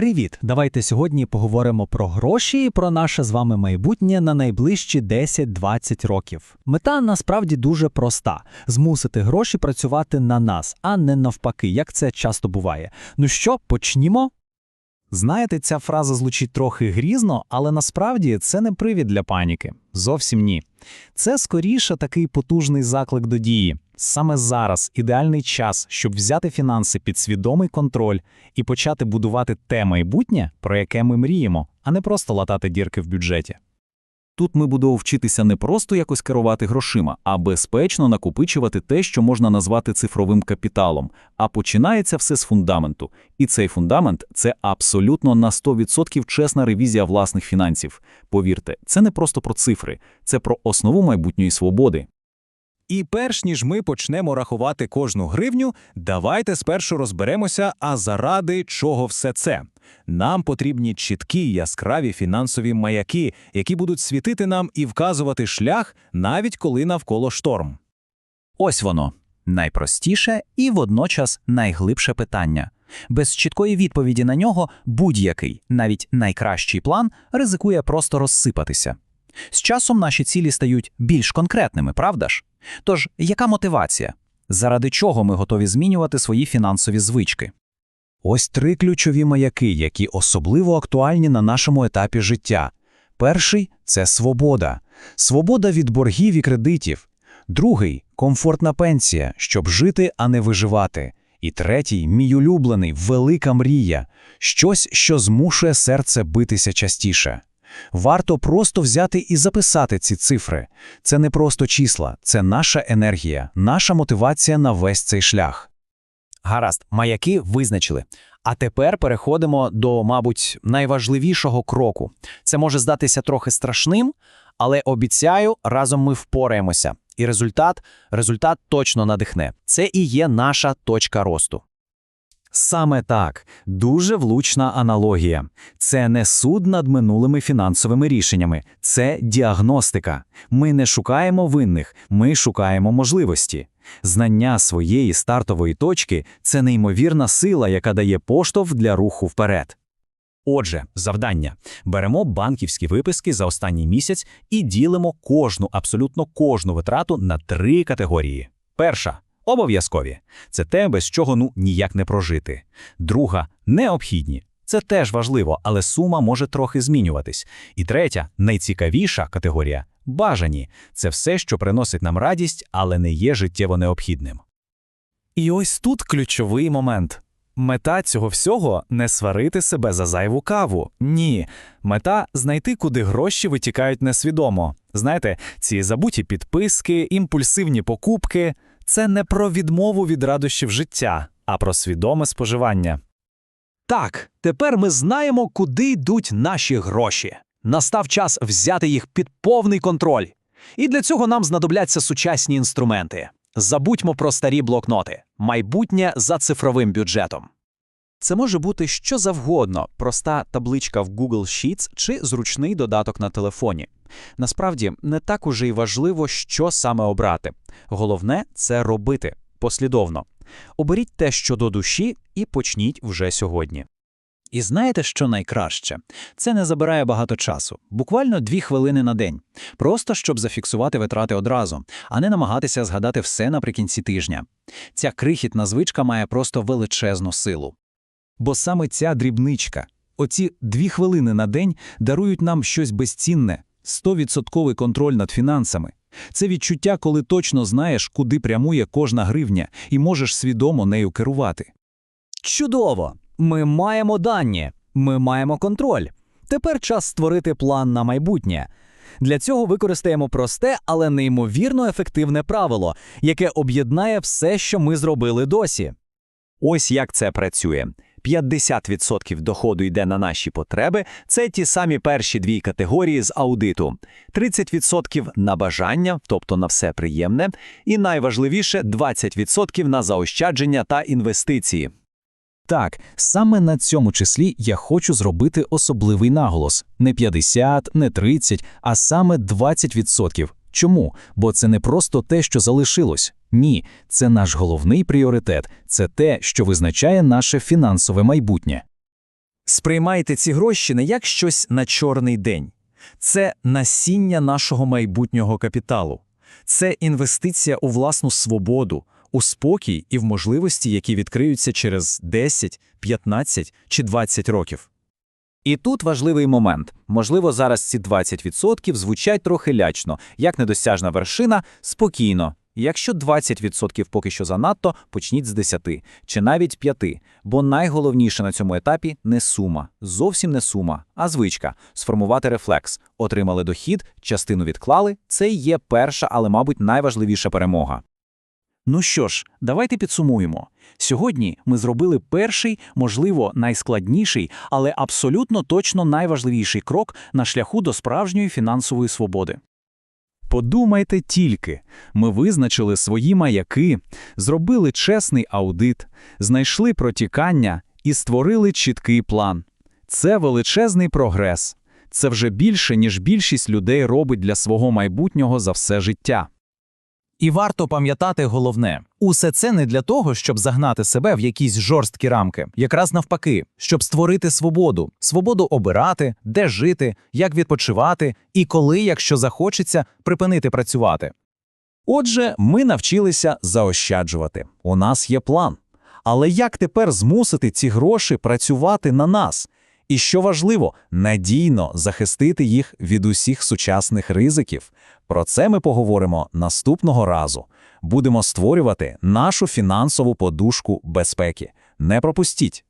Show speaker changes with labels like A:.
A: Привіт! Давайте сьогодні поговоримо про гроші і про наше з вами майбутнє на найближчі 10-20 років. Мета насправді дуже проста: змусити гроші працювати на нас, а не навпаки, як це часто буває. Ну що, почнімо?
B: Знаєте, ця фраза звучить трохи грізно, але насправді це не привід для паніки. Зовсім ні. Це скоріше такий потужний заклик до дії. Саме зараз ідеальний час, щоб взяти фінанси під свідомий контроль і почати будувати те майбутнє, про яке ми мріємо, а не просто латати дірки в бюджеті.
C: Тут ми будемо вчитися не просто якось керувати грошима, а безпечно накопичувати те, що можна назвати цифровим капіталом. А починається все з фундаменту. І цей фундамент це абсолютно на 100% чесна ревізія власних фінансів. Повірте, це не просто про цифри, це про основу майбутньої свободи.
D: І перш ніж ми почнемо рахувати кожну гривню, давайте спершу розберемося, а заради чого все це. Нам потрібні чіткі яскраві фінансові маяки, які будуть світити нам і вказувати шлях, навіть коли навколо шторм.
E: Ось воно найпростіше і водночас найглибше питання. Без чіткої відповіді на нього будь-який, навіть найкращий план, ризикує просто розсипатися. З часом наші цілі стають більш конкретними, правда ж? Тож, яка мотивація? Заради чого ми готові змінювати свої фінансові звички?
B: Ось три ключові маяки, які особливо актуальні на нашому етапі життя. Перший це свобода. Свобода від боргів і кредитів. Другий комфортна пенсія, щоб жити, а не виживати. І третій мій улюблений велика мрія, щось, що змушує серце битися частіше. Варто просто взяти і записати ці цифри. Це не просто числа, це наша енергія, наша мотивація на весь цей шлях.
E: Гаразд, маяки визначили. А тепер переходимо до, мабуть, найважливішого кроку. Це може здатися трохи страшним, але обіцяю, разом ми впораємося. І результат, результат точно надихне. Це і є наша точка росту.
B: Саме так, дуже влучна аналогія. Це не суд над минулими фінансовими рішеннями, це діагностика. Ми не шукаємо винних, ми шукаємо можливості. Знання своєї стартової точки це неймовірна сила, яка дає поштовх для руху вперед.
D: Отже, завдання: беремо банківські виписки за останній місяць і ділимо кожну, абсолютно кожну витрату на три категорії. Перша обов'язкові це те, без чого ну ніяк не прожити. Друга необхідні. Це теж важливо, але сума може трохи змінюватись. І третя, найцікавіша категорія бажані це все, що приносить нам радість, але не є життєво необхідним.
B: І ось тут ключовий момент. Мета цього всього не сварити себе за зайву каву. Ні. Мета знайти, куди гроші витікають несвідомо. Знаєте, ці забуті підписки, імпульсивні покупки це не про відмову від радощів життя, а про свідоме споживання.
A: Так, тепер ми знаємо, куди йдуть наші гроші. Настав час взяти їх під повний контроль. І для цього нам знадобляться сучасні інструменти. Забудьмо про старі блокноти, майбутнє за цифровим бюджетом. Це може бути що завгодно, проста табличка в Google Sheets чи зручний додаток на телефоні. Насправді, не так уже й важливо, що саме обрати. Головне це робити послідовно. Оберіть те, що до душі, і почніть вже сьогодні. І знаєте, що найкраще? Це не забирає багато часу, буквально дві хвилини на день, просто щоб зафіксувати витрати одразу, а не намагатися згадати все наприкінці тижня. Ця крихітна звичка має просто величезну силу. Бо саме ця дрібничка, оці дві хвилини на день дарують нам щось безцінне, 100% контроль над фінансами. Це відчуття, коли точно знаєш, куди прямує кожна гривня, і можеш свідомо нею керувати.
F: Чудово! Ми маємо дані, ми маємо контроль. Тепер час створити план на майбутнє. Для цього використаємо просте, але неймовірно ефективне правило, яке об'єднає все, що ми зробили досі.
G: Ось як це працює. 50% доходу йде на наші потреби, це ті самі перші дві категорії з аудиту, 30% на бажання, тобто на все приємне, і найважливіше 20% на заощадження та інвестиції.
B: Так, саме на цьому числі я хочу зробити особливий наголос: не 50, не 30, а саме 20%. Чому? Бо це не просто те, що залишилось. Ні, це наш головний пріоритет, це те, що визначає наше фінансове майбутнє. Сприймайте ці гроші не як щось на чорний день. Це насіння нашого майбутнього капіталу. Це інвестиція у власну свободу, у спокій і в можливості, які відкриються через 10, 15 чи 20 років.
C: І тут важливий момент. Можливо, зараз ці 20% звучать трохи лячно, як недосяжна вершина, спокійно. Якщо 20% поки що занадто, почніть з 10 чи навіть 5, бо найголовніше на цьому етапі не сума, зовсім не сума, а звичка сформувати рефлекс. Отримали дохід, частину відклали. Це є перша, але, мабуть, найважливіша перемога.
A: Ну що ж, давайте підсумуємо. Сьогодні ми зробили перший, можливо, найскладніший, але абсолютно точно найважливіший крок на шляху до справжньої фінансової свободи.
B: Подумайте тільки, ми визначили свої маяки, зробили чесний аудит, знайшли протікання і створили чіткий план. Це величезний прогрес. Це вже більше, ніж більшість людей робить для свого майбутнього за все життя.
E: І варто пам'ятати головне: усе це не для того, щоб загнати себе в якісь жорсткі рамки, якраз навпаки, щоб створити свободу, свободу обирати, де жити, як відпочивати і коли, якщо захочеться, припинити працювати.
B: Отже, ми навчилися заощаджувати. У нас є план. Але як тепер змусити ці гроші працювати на нас? І що важливо, надійно захистити їх від усіх сучасних ризиків. Про це ми поговоримо наступного разу. Будемо створювати нашу фінансову подушку безпеки. Не пропустіть!